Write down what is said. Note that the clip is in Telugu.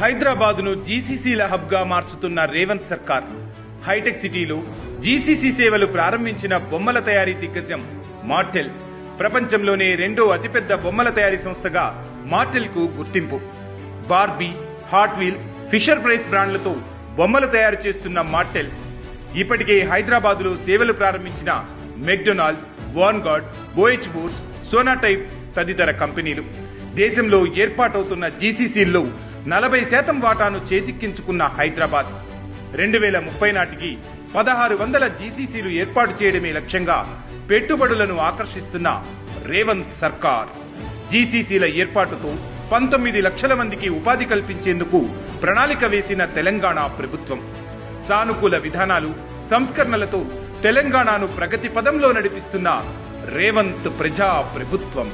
హైదరాబాద్ను జీసీసీల హబ్గా మార్చుతున్న రేవంత్ సర్కార్. హైటెక్ సిటీలో జీసీసీ సేవలు ప్రారంభించిన బొమ్మల తయారీ దిగ్గజం మార్టెల్. ప్రపంచంలోనే రెండో అతిపెద్ద బొమ్మల తయారీ సంస్థగా మార్టెల్కు గుర్తింపు. Barbie Hot Wheels Fisher Price బ్రాండ్లతో బొమ్మలు తయారు చేస్తున్న మార్టెల్. ఇప్పటికే హైదరాబాద్లో సేవలు ప్రారంభించిన మెక్డొనాల్డ్ వాన్గార్డ్ బోయిచ్ బూట్స్ సోనాటైప్ తదితర కంపెనీలు. దేశంలో ఏర్పాటవుతున్న జీసీసీల్లో నలభై శాతం వాటాను చేజిక్కించుకున్న హైదరాబాద్. రెండు వేల ముప్పై నాటికి పదహారు వందల జీసీసీలు ఏర్పాటు చేయడమే లక్ష్యంగా పెట్టుబడులను ఆకర్షిస్తున్న రేవంత్ సర్కార్. జీసీసీల ఏర్పాటుతో పంతొమ్మిది లక్షల మందికి ఉపాధి కల్పించేందుకు ప్రణాళిక వేసిన తెలంగాణ ప్రభుత్వం. సానుకూల విధానాలు సంస్కరణలతో తెలంగాణను ప్రగతి పదంలో నడిపిస్తున్న రేవంత్ ప్రజా ప్రభుత్వం